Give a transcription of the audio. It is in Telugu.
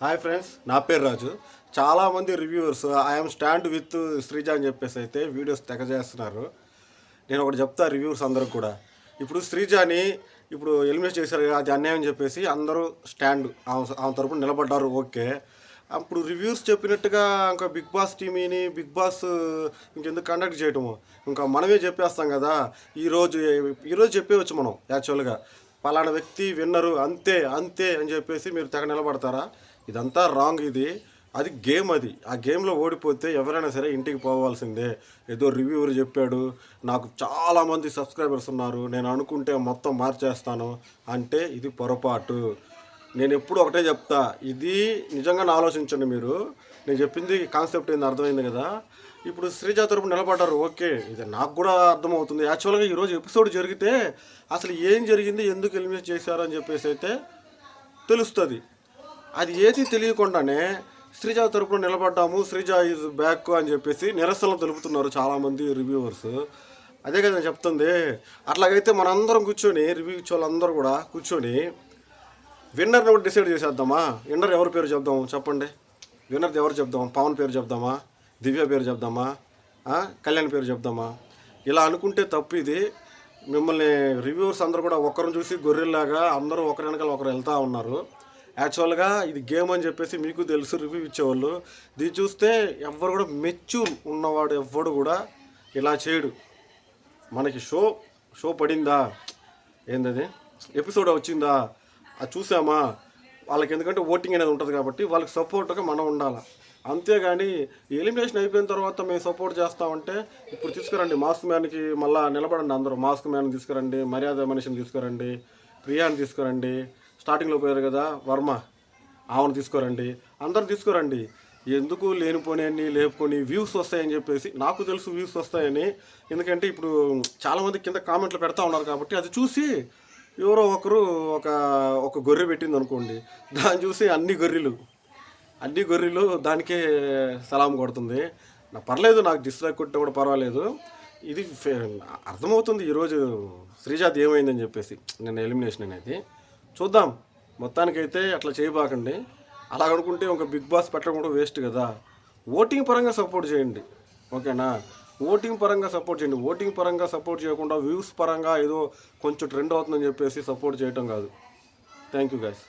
హాయ్ ఫ్రెండ్స్ నా పేరు రాజు. చాలామంది reviewers I'm stand with Sreeja అని చెప్పేసి అయితే వీడియోస్ తెగ చేస్తున్నారు నేను ఒకటి చెప్తా రివ్యూవర్స్ అందరూ కూడా. ఇప్పుడు శ్రీజాని ఇప్పుడు ఎలిమినేట్ చేశారు కదా, అది అన్యాయం చెప్పేసి అందరూ స్టాండ్ ఆమె ఆమె తరపున నిలబడ్డారు ఓకే. అప్పుడు రివ్యూస్ చెప్పినట్టుగా ఇంకా బిగ్ బాస్ టీమీని బిగ్ బాస్ ఇంకెందుకు కండక్ట్ చేయటము? ఇంకా మనమే చెప్పేస్తాం కదా ఈరోజు ఈరోజు చెప్పేవచ్చు మనం యాక్చువల్గా పలానా వ్యక్తి విన్నరు అంతే అంతే అని చెప్పేసి మీరు తెగ నిలబడతారా? ఇదంతా రాంగ్ ఇది. అది గేమ్ అది. ఆ గేమ్లో ఓడిపోతే ఎవరైనా సరే ఇంటికి పోవాల్సిందే. ఏదో రివ్యూవర్ చెప్పాడు నాకు చాలామంది సబ్స్క్రైబర్స్ ఉన్నారు నేను అనుకుంటే మొత్తం మార్చేస్తాను అంటే ఇది పొరపాటు. నేను ఎప్పుడు ఒకటే చెప్తా ఇది నిజంగా ఆలోచించండి మీరు. నేను చెప్పింది కాన్సెప్ట్ ఏంది అర్థమైంది కదా? ఇప్పుడు శ్రీజ తరపు నిలబడ్డారు ఓకే ఇది నాకు కూడా అర్థమవుతుంది. యాక్చువల్గా ఈరోజు ఎపిసోడ్ జరిగితే అసలు ఏం జరిగింది ఎందుకు ఎలిమినేట్ చేశారు అని చెప్పేసి అయితే తెలుస్తుంది. అది ఏది తెలియకుండానే శ్రీజ తరపున నిలబడ్డాము శ్రీజ ఈజ్ బ్యాక్ అని చెప్పేసి నిరసనలు తెలుపుతున్నారు చాలామంది రివ్యూవర్స్ అదే కదా నేను చెప్తుంది. అట్లాగైతే మనందరం కూర్చొని రివ్యూ ఇచ్చే వాళ్ళందరూ కూడా కూర్చొని విన్నర్ని ఒకటి డిసైడ్ చేసేద్దామా? విన్నర్ ఎవరి పేరు చెప్దాము చెప్పండి. విన్నర్ ఎవరు చెప్దాం? పవన్ పేరు చెప్దామా? దివ్య పేరు చెప్దామా? కళ్యాణ్ పేరు చెప్దామా? ఇలా అనుకుంటే తప్పు ఇది మిమ్మల్ని రివ్యూవర్స్ అందరూ కూడా ఒకరిని చూసి గొర్రెల్లాగా అందరూ ఒకరి వెనకాల ఒకరు వెళ్తూ ఉన్నారు. యాక్చువల్గా ఇది గేమ్ అని చెప్పేసి మీకు తెలుసు రివ్యూ ఇచ్చేవాళ్ళు. ఇది చూస్తే ఎవరు కూడా మెచ్యూర్ ఉన్నవాడు ఎవ్వడు కూడా ఇలా చేయడు. మనకి షో షో పడిందా? ఏందది? ఎపిసోడ్ వచ్చిందా? అది చూసామా? వాళ్ళకి ఎందుకంటే ఓటింగ్ అనేది ఉంటుంది కాబట్టి వాళ్ళకి సపోర్ట్గా మనం ఉండాలి. అంతేగాని ఎలిమినేషన్ అయిపోయిన తర్వాత మేము సపోర్ట్ చేస్తామంటే ఇప్పుడు తీసుకురండి మాస్క్ మ్యాన్కి మళ్ళీ నిలబడండి అందరూ. మాస్క్ మ్యాన్ తీసుకురండి మర్యాద మనిషిని తీసుకురండి ప్రియాని తీసుకురండి స్టార్టింగ్లో పోయారు కదా వర్మ ఆమెను తీసుకురండి అందరు తీసుకురండి. ఎందుకు లేనిపోని లేపుకొని వ్యూస్ వస్తాయని చెప్పేసి నాకు తెలుసు వ్యూస్ వస్తాయని. ఎందుకంటే ఇప్పుడు చాలామంది కింద కామెంట్లు పెడతా ఉన్నారు కాబట్టి అది చూసి ఎవరో ఒకరు ఒక ఒక గొర్రె పెట్టింది అనుకోండి దాన్ని చూసి అన్ని గొర్రెలు అన్ని గొర్రెలు దానికే సలాం కొడుతుంది. నా పర్లేదు నాకు డిస్లైక్ కొట్టినా కూడా పర్వాలేదు. ఇది ఫే- అర్థమవుతుంది ఈరోజు శ్రీజాత్ ఏమైందని చెప్పేసి నిన్న ఎలిమినేషన్ అనేది. చూద్దాం. మొత్తానికైతే అట్లా చేయబాకండి. అలా అనుకుంటే ఒక బిగ్ బాస్ పెట్టడం కూడా వేస్ట్ కదా. ఓటింగ్ పరంగా సపోర్ట్ చేయండి. ఓకేనా? ఓటింగ్ పరంగా సపోర్ట్ చేయండి. ఓటింగ్ పరంగా సపోర్ట్ చేయకుండా వ్యూస్ పరంగా ఏదో కొంచెం ట్రెండ్ అవుతుందని చెప్పేసి సపోర్ట్ చేయటం కాదు. Thank you guys